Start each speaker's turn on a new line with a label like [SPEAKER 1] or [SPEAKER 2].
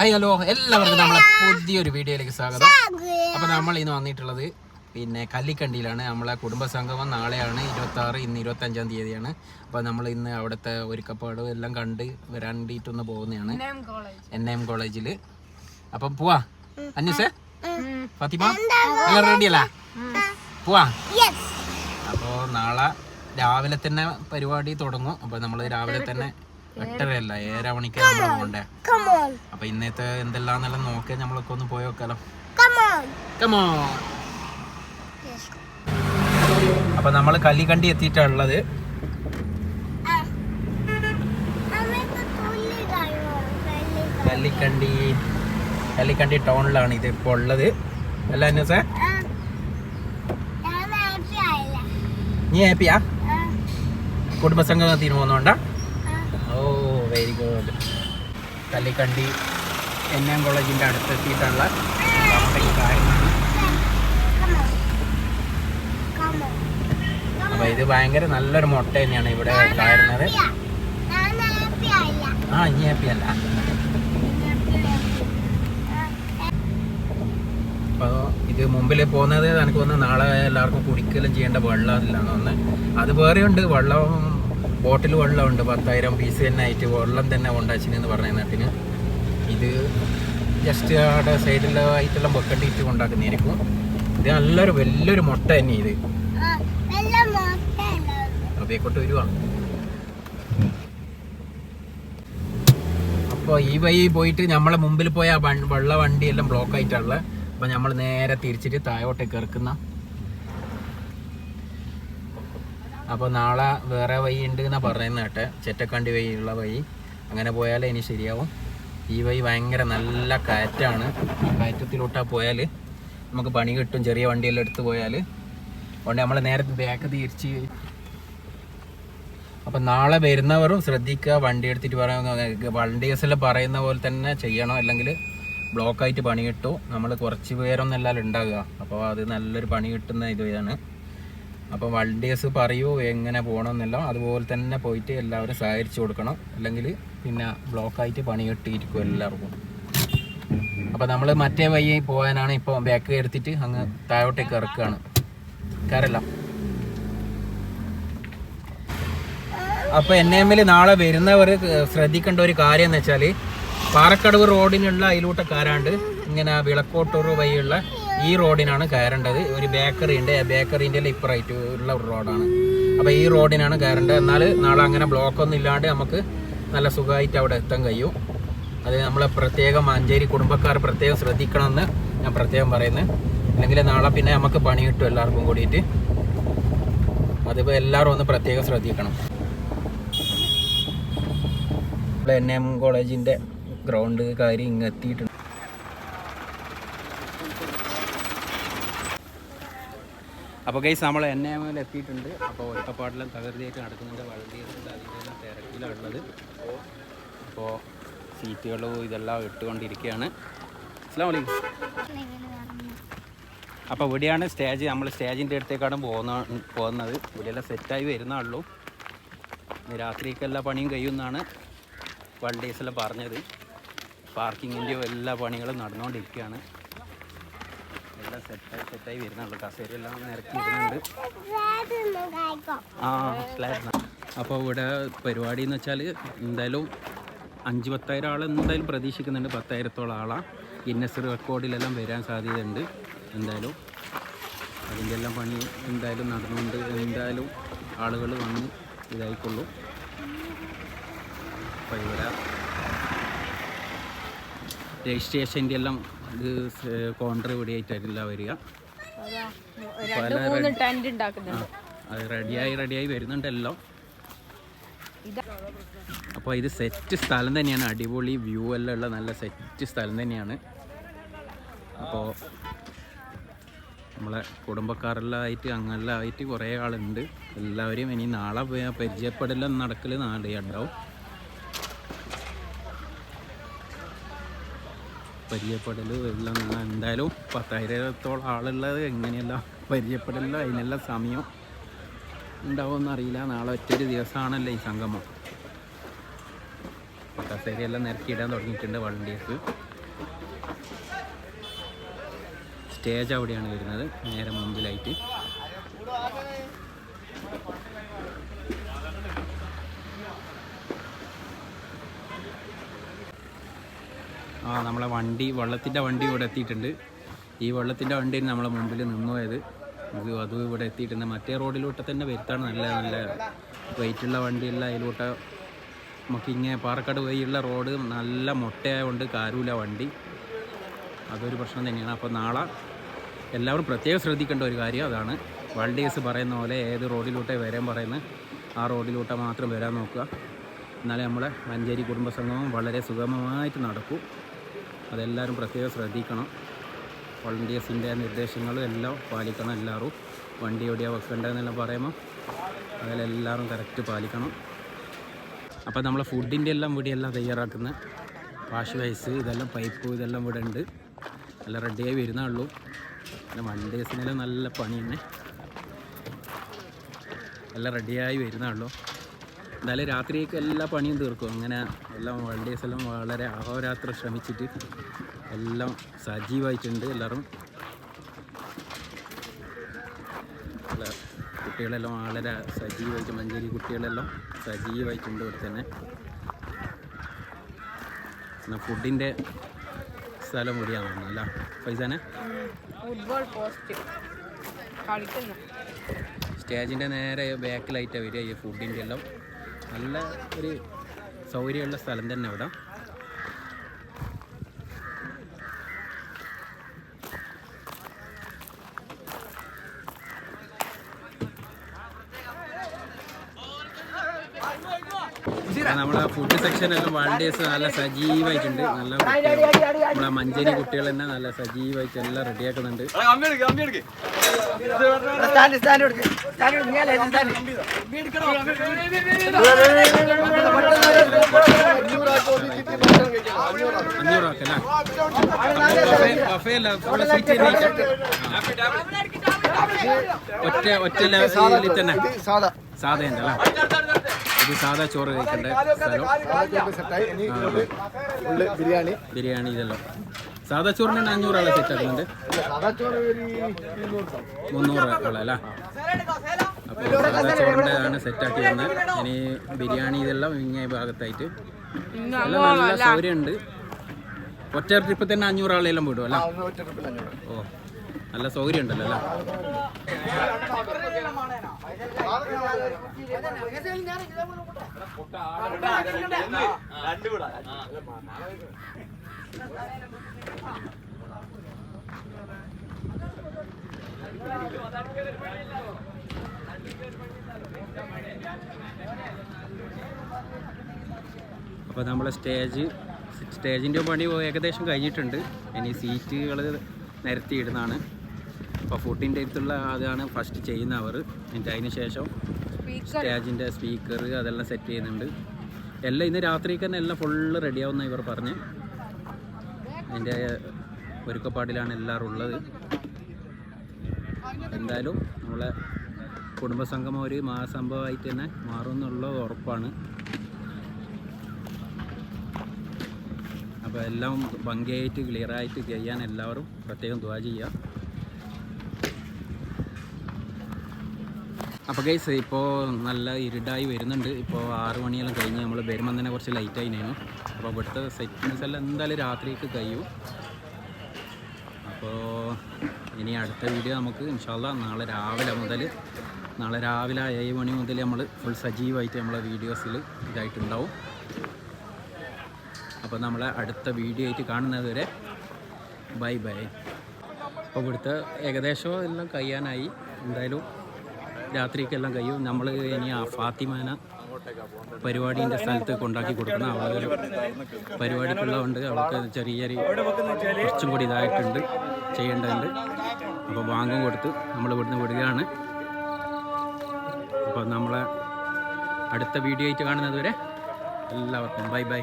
[SPEAKER 1] Hi hello എല്ലാവർക്കും നമ്മളെ പുതിയൊരു വീഡിയോയിലേക്ക് സ്വാഗതം. അപ്പോൾ നമ്മൾ ഇന്ന് വന്നിട്ടുള്ളത് പിന്നെ കല്ലിക്കണ്ടിയിലാണ്. നമ്മളെ കുടുംബസംഗമം നാളെയാണ്. ഇരുപത്തി ആറ് ഇന്ന് ഇരുപത്തി അഞ്ചാം തീയതിയാണ്. അപ്പോൾ നമ്മൾ ഇന്ന് അവിടുത്തെ ഒരുക്കപ്പാടും എല്ലാം കണ്ട് വരാണ്ടിട്ടൊന്ന് പോകുന്നതാണ്. എൻ എം കോളേജിൽ അപ്പം പോവാ. അന്വേഷേ ഫാത്തിമ? എല്ലാം റെഡിയല്ല പോവാ. അപ്പോൾ നാളെ രാവിലെ തന്നെ പരിപാടി തുടങ്ങും. അപ്പോൾ നമ്മൾ രാവിലെ തന്നെ എട്ടരയല്ല ഏഴര മണിക്ക് നമ്മൾ പോകണ്ടേ അപ്പൊ ഇന്നത്തെ എന്തെല്ലാന്നെല്ലാം നോക്കിയാൽ നമ്മളൊക്കെ ഒന്ന് പോയി നോക്കാലോ. കമോ അപ്പൊ നമ്മൾ കല്ലിക്കണ്ടി എത്തിയിട്ടുള്ളത് കല്ലിക്കണ്ടി. കല്ലിക്കണ്ടി ടൗണിലാണ് ഇത് ഇപ്പോൾ ഉള്ളത്. അല്ല അന്നസേ നീ ഹാപ്പിയാ കുടുംബസംഗമത്തിന് പോകുന്നോണ്ടാ? ഓ very good Kallikkandi N M കോളേജിന്റെ അടുത്തെത്തിയിട്ടുള്ള കാര്യമാണ്. അപ്പോൾ ഇത് ഭയങ്കര നല്ലൊരു മുട്ട തന്നെയാണ് ഇവിടെ കാരുന്നത് ആ ഇനി ഹാപ്പി അല്ല അപ്പോൾ ഇത് മുമ്പിൽ പോകുന്നത് എനിക്ക് തോന്നുന്നു നാളെ എല്ലാവർക്കും കുടിക്കലും ചെയ്യേണ്ട വെള്ളം ഇല്ലാന്ന് തോന്നുന്നത് അത് വേറെ ഉണ്ട് വെള്ളം ബോട്ടിൽ വെള്ളമുണ്ട് പത്തായിരം പീസ് തന്നെ ആയിട്ട് വെള്ളം തന്നെ കൊണ്ടാച്ചിനെന്ന് പറഞ്ഞ നാട്ടിന് ഇത് ജസ്റ്റ് അവിടെ സൈഡിലായിട്ടുള്ള ബക്കറ്റിട്ട് കൊണ്ടാക്കുന്നതായിരിക്കും. ഇത് നല്ലൊരു വലിയൊരു മുട്ട തന്നെ ഇത്. അതേക്കോട്ട് വരുവാ. അപ്പോൾ ഈ വഴി പോയിട്ട് നമ്മളെ മുമ്പിൽ പോയ വള്ള വൺ- വെള്ള വണ്ടി എല്ലാം ബ്ലോക്ക് ആയിട്ടുള്ള അപ്പോൾ നമ്മൾ നേരെ തിരിച്ചിട്ട് താഴോട്ടേക്ക് ഇറക്കുന്ന അപ്പോൾ നാളെ വേറെ വഴി ഉണ്ട് എന്നാ പറയുന്നത് കേട്ടെ. ചെറ്റക്കണ്ടി വഴിയുള്ള വഴി. അങ്ങനെ പോയാലേ ഇനി ശരിയാവും. ഈ വഴി ഭയങ്കര നല്ല കയറ്റാണ്. കയറ്റത്തിലോട്ടാ പോയാൽ നമുക്ക് പണി കിട്ടും. ചെറിയ വണ്ടിയെല്ലാം എടുത്ത് പോയാൽ അതുകൊണ്ട് നമ്മൾ നേരത്തെ ബാക്ക് തിരിച്ച് അപ്പം നാളെ വരുന്നവരും ശ്രദ്ധിക്കുക. വണ്ടി എടുത്തിട്ട് പറയുന്ന വണ്ടി എല്ലാം പറയുന്ന പോലെ തന്നെ ചെയ്യണം. അല്ലെങ്കിൽ ബ്ലോക്കായിട്ട് പണി കിട്ടും. നമ്മൾ കുറച്ച് പേരൊന്നല്ല ഉണ്ടാകുക അപ്പോൾ അത് നല്ലൊരു പണി കിട്ടുന്ന ഇതാണ് അപ്പോൾ വണ്ടിയേഴ്സ് പറയൂ എങ്ങനെ പോകണമെന്നെല്ലാം അതുപോലെ തന്നെ പോയിട്ട് എല്ലാവരും സഹകരിച്ചു കൊടുക്കണം. അല്ലെങ്കിൽ പിന്നെ ബ്ലോക്കായിട്ട് പണി കിട്ടിയിരിക്കും എല്ലാവർക്കും. അപ്പോൾ നമ്മൾ മറ്റേ വഴി പോകാനാണ് ഇപ്പോൾ ബാക്ക് എടുത്തിട്ട് അങ്ങ് താഴോട്ടേക്ക് ഇറക്കുകയാണ് കയറല്ല അപ്പോൾ എൻ എമ്മിൽ നാളെ വരുന്നവർ ശ്രദ്ധിക്കേണ്ട ഒരു കാര്യം എന്ന് വെച്ചാൽ പാറക്കടവ് റോഡിനുള്ള അതിലൂട്ടക്കാരാണ്ട് ഇങ്ങനെ വിളക്കോട്ടൂർ വഴിയുള്ള ഈ റോഡിനാണ് കയറേണ്ടത്. ഒരു ബേക്കറി ഉണ്ട്. ബേക്കറിന്റെ ഇപ്പറായിട്ട് ഉള്ള ഒരു റോഡാണ്. അപ്പോൾ ഈ റോഡിനാണ് കയറേണ്ടത്. എന്നാൽ നാളെ അങ്ങനെ ബ്ലോക്കൊന്നും ഇല്ലാണ്ട് നമുക്ക് നല്ല സുഖമായിട്ട് അവിടെ എത്താൻ കഴിയും. അത് നമ്മളെ പ്രത്യേകം മഞ്ചേരി കുടുംബക്കാർ പ്രത്യേകം ശ്രദ്ധിക്കണമെന്ന് ഞാൻ പ്രത്യേകം പറയുന്നത് അല്ലെങ്കിൽ നാളെ പിന്നെ നമുക്ക് പണി കിട്ടും എല്ലാവർക്കും കൂടിയിട്ട്. അതിപ്പോൾ എല്ലാവരും ഒന്ന് പ്രത്യേകം ശ്രദ്ധിക്കണം. എൻ എം കോളേജിന്റെ ഗ്രൗണ്ട് കാര്യം ഇങ്ങ് എത്തിയിട്ടുണ്ട് അപ്പോൾ ഗൈസ് നമ്മൾ എമ്മിൽ എത്തിയിട്ടുണ്ട്. അപ്പോൾ ഒറ്റപ്പാടെല്ലാം തകർതിയായിട്ട് നടക്കുന്നുണ്ട് വളരെയധികം അതിന്റെ എല്ലാം തിരക്കിലുള്ളത് അപ്പോൾ സീറ്റുകളും ഇതെല്ലാം ഇട്ടുകൊണ്ടിരിക്കുകയാണ്. അസ്ലാമലൈക്കും അപ്പോൾ ഇവിടെയാണ് സ്റ്റേജ് നമ്മൾ സ്റ്റേജിന്റെ അടുത്തേക്കാണ് പോകുന്ന പോകുന്നത്. ഇവിടെയെല്ലാം സെറ്റായി വരുന്നുള്ളൂ രാത്രിക്ക് എല്ലാ പണിയും കഴിയുമെന്നാണ് വണ്ടീസെല്ലാം പറഞ്ഞത്. പാർക്കിങ്ങിന്റെയും എല്ലാ പണികളും നടന്നുകൊണ്ടിരിക്കുകയാണ്. എല്ലാം സെറ്റായി സെറ്റായി വരുന്നുള്ളൂ. കസേരയെല്ലാം നിരക്കി വരുന്നുണ്ട് ആ അപ്പോൾ ഇവിടെ പരിപാടി എന്ന് വെച്ചാൽ എന്തായാലും അഞ്ച് പത്തായിരം ആൾ എന്തായാലും പ്രതീക്ഷിക്കുന്നുണ്ട്. പത്തായിരത്തോളം ആളാണ് ഗിന്നസ് റെക്കോർഡിലെല്ലാം വരാൻ സാധ്യതയുണ്ട്. എന്തായാലും അതിന്റെ എല്ലാം പണി എന്തായാലും നടന്നുകൊണ്ട് എന്തായാലും ആളുകൾ വന്ന് ഇതായിക്കൊള്ളു. അപ്പോൾ ഇവിടെ രജിസ്ട്രേഷന്റെ എല്ലാം ഇത് കോൺട്രി ഇവിടെ ആയിട്ടായിട്ടില്ല വരിക. റെഡിയായി റെഡിയായി വരുന്നുണ്ടല്ലോ. അപ്പോൾ ഇത് സെറ്റ് സ്ഥലം തന്നെയാണ്. അടിപൊളി വ്യൂ എല്ലാം ഉള്ള നല്ല സെറ്റ് സ്ഥലം തന്നെയാണ്. അപ്പോൾ നമ്മളെ കുടുംബക്കാരെല്ലാം ആയിട്ട് അങ്ങനെല്ലാം ആയിട്ട് കുറേ ആളുണ്ട്. എല്ലാവരെയും ഇനി നാളെ പരിചയപ്പെടലും നടക്കൽ നാളെ ഉണ്ടാവും. പരിചയപ്പെടൽ എല്ലാം നാളെ. എന്തായാലും പത്തായിരത്തോളം ആളുള്ളത് എങ്ങനെയെല്ലാം പരിചയപ്പെടലോ അതിനെല്ലാം സമയം ഉണ്ടാവുമെന്ന് അറിയില്ല. നാളെ ഒറ്റൊരു ദിവസമാണല്ലോ ഈ സംഗമം. കസേരയെല്ലാം നിരക്കിയിടാൻ തുടങ്ങിയിട്ടുണ്ട് വളണ്ടിയേഴ്സ് സ്റ്റേജ് അവിടെയാണ് വരുന്നത്. നേരെ മുമ്പിലായിട്ട്. ആ നമ്മളെ വണ്ടി വെള്ളത്തിന്റെ വണ്ടി ഇവിടെ എത്തിയിട്ടുണ്ട്. ഈ വെള്ളത്തിന്റെ വണ്ടിയാണ് നമ്മളെ മുമ്പിൽ നിന്നുപോയത്. ഇത് അതും ഇവിടെ എത്തിയിട്ടുണ്ട്. മറ്റേ റോഡിലൂടെ തന്നെ വരുത്താണ് നല്ല നല്ല വെയിറ്റുള്ള വണ്ടിയല്ല. അതിലൂടെ നമുക്കിങ്ങനെ പാറക്കാട് വഴിയുള്ള റോഡ് നല്ല മുട്ടയായതുകൊണ്ട് കാരൂല വണ്ടി. അതൊരു പ്രശ്നം തന്നെയാണ്. അപ്പോൾ നാളെ എല്ലാവരും പ്രത്യേകം ശ്രദ്ധിക്കേണ്ട ഒരു കാര്യം അതാണ്. വൾഡേഴ്സ് പറയുന്ന പോലെ ഏത് റോഡിലൂടെ വരാൻ പറയുന്നത് ആ റോഡിലൂടെ മാത്രം വരാൻ നോക്കുക. എന്നാലേ നമ്മളെ മഞ്ചേരി കുടുംബസംഗമം വളരെ സുഗമമായിട്ട് നടക്കും. അതെല്ലാവരും പ്രത്യേകം ശ്രദ്ധിക്കണം. വളണ്ടിയേഴ്സിന്റെ നിർദ്ദേശങ്ങളും എല്ലാം പാലിക്കണം എല്ലാവരും. വണ്ടി എവിടെയാണ് വെക്കേണ്ടതെന്നെല്ലാം പറയുമ്പോൾ അതിലെല്ലാവരും കറക്റ്റ് പാലിക്കണം. അപ്പോൾ നമ്മളെ ഫുഡിന്റെ എല്ലാം ഇവിടെ എല്ലാം തയ്യാറാക്കുന്ന വാഷ് വൈസ് ഇതെല്ലാം പൈപ്പ് ഇതെല്ലാം ഇവിടെ ഉണ്ട്. നല്ല റെഡിയായി വരുന്നേ ഉള്ളൂ. പിന്നെ വണ്ടേഴ്സിനെല്ലാം നല്ല പണി തന്നെ. റെഡിയായി വരുന്നേ ഉള്ളൂ. എന്തായാലും രാത്രിയൊക്കെ എല്ലാ പണിയും തീർക്കും. അങ്ങനെ എല്ലാം വണ്ടേഴ്സ് എല്ലാം വളരെ അഹോരാത്രം ശ്രമിച്ചിട്ട് എല്ലാം സജീവമായിട്ടുണ്ട് എല്ലാവരും. കുട്ടികളെല്ലാം വളരെ സജീവമായിട്ട് മഞ്ചേരി കുട്ടികളെല്ലാം സജീവമായിട്ടുണ്ട് ഇവിടെ തന്നെ. എന്നാൽ ഫുഡിന്റെ സ്ഥലം കൂടിയാണ് അല്ല? പൈസാനെ
[SPEAKER 2] ഫുട്ബോൾ പോസ്റ്റ് കളിക്കുന്നു.
[SPEAKER 1] സ്റ്റേജിന്റെ നേരെ ബാക്കിലായിട്ടാണ് വരിക ഈ ഫുഡിന്റെ എല്ലാം. നല്ല ഒരു സൗകര്യമുള്ള സ്ഥലം തന്നെ ഇവിടെ. നമ്മളെ ഫുഡ് സെക്ഷൻ എല്ലാം വണ്ടേഴ്സ് നല്ല സജീവമായിട്ടുണ്ട് നല്ല. നമ്മളെ മഞ്ചേരി കുട്ടികൾ തന്നെ നല്ല സജീവമായിട്ട് എല്ലാം റെഡിയാക്കുന്നുണ്ട് അഞ്ഞൂറ് ആക്കല്ലേ ബഫേ അല്ല ഫുൾ സീറ്റ് ഒറ്റ ഒറ്റ ലെവലിൽ തന്നെ. സാധാ. ഉണ്ട് അല്ലേ? ഇത് സാധാ ചോറ് കഴിക്കേണ്ട? സ്ഥലം?
[SPEAKER 3] ബിരിയാണി
[SPEAKER 1] ബിരിയാണി ഇതെല്ലാം. സാധാ ചോറിന് അഞ്ഞൂറാളെ സെറ്റ് ആക്കുന്നുണ്ട്. മുന്നൂറ് ആളല്ല അപ്പോൾ സാധാ ചോറിന്റെ ആണ് സെറ്റ് ആക്കി തന്നെ ഇനി ബിരിയാണി ഇതെല്ലാം ഇങ്ങനെ ഭാഗത്തായിട്ട്. എല്ലാം നല്ല സൗകര്യമുണ്ട്. ഒറ്റ ട്രിപ്പിൽ തന്നെ അഞ്ഞൂറ് ആളെല്ലാം വിടും അല്ല? ഓ നല്ല സൗകര്യം ഉണ്ടല്ലോ അല്ലേ അപ്പോൾ നമ്മളെ സ്റ്റേജ് സ്റ്റേജിന്റെ പണി ഏകദേശം കഴിഞ്ഞിട്ടുണ്ട്. ഇനി സീറ്റുകൾ നിരത്തിയിടുന്നതാണ്. അപ്പോൾ ഫുഡിന്റെ അടുത്തുള്ള അതാണ് ഫസ്റ്റ് ചെയ്യുന്ന അവർ. എന്നിട്ട് അതിന് ശേഷം സ്റ്റേജിന്റെ സ്പീക്കർ അതെല്ലാം സെറ്റ് ചെയ്യുന്നുണ്ട്. എല്ലാം ഇന്ന് രാത്രിക്ക് തന്നെ എല്ലാം ഫുള്ള് റെഡിയാവുന്ന ഇവർ പറഞ്ഞ്. അതിന്റെ ഒരുക്കപ്പാടിലാണ് എല്ലാവരും ഉള്ളത്. എന്തായാലും നമ്മളെ കുടുംബസംഗമം ഒരു മഹാസംഭവമായിട്ട് തന്നെ മാറും എന്നുള്ളത് ഉറപ്പാണ്. അപ്പോൾ എല്ലാം ഭംഗിയായിട്ട് ക്ലിയറായിട്ട് ചെയ്യാൻ എല്ലാവരും പ്രത്യേകം ദ്വാ ചെയ്യുക. അപ്പോൾ ഗൈസ് ഇപ്പോൾ നല്ല ഇരുടായി വരുന്നുണ്ട്. ഇപ്പോൾ ആറ് മണിയെല്ലാം കഴിഞ്ഞ് നമ്മൾ വരുമ്പം തന്നെ കുറച്ച് ലൈറ്റ് ആയിരുന്നു അപ്പോൾ ഇവിടുത്തെ സെറ്റിങ്സ് എല്ലാം എന്തായാലും രാത്രിക്ക് കഴിയും. അപ്പോൾ ഇനി അടുത്ത വീഡിയോ നമുക്ക് ഇൻഷാല്ല നാളെ രാവിലെ മുതൽ നാളെ രാവിലെ ഏഴ് മണി മുതൽ നമ്മൾ ഫുൾ സജീവമായിട്ട് നമ്മളെ വീഡിയോസിൽ ഇതായിട്ടുണ്ടാവും. അപ്പോൾ നമ്മളെ അടുത്ത വീഡിയോ ആയിട്ട് കാണുന്നത് വരെ ബൈ ബൈ അപ്പോൾ ഇവിടുത്തെ ഏകദേശം എല്ലാം കഴിയാനായി. എന്തായാലും രാത്രിക്കെല്ലാം കഴിയും. നമ്മൾ ഇനി ആ ഫാത്തിമാന പരിപാടിന്റെ സ്ഥലത്ത് കൊണ്ടാക്കി കൊടുക്കണം. അവൾ പരിപാടിക്കുള്ളതുകൊണ്ട് അവൾക്ക് ചെറിയ കുറച്ചും കൂടി ഇതായിട്ടുണ്ട് ചെയ്യേണ്ടതുണ്ട്. അപ്പോൾ ബാങ്കും കൊടുത്ത് നമ്മൾ ഇവിടുന്ന് വിടുകയാണ്. അപ്പോൾ നമ്മളെ അടുത്ത വീഡിയോ ആയിട്ട് കാണുന്നത് വരെ എല്ലാവർക്കും ബൈ ബൈ.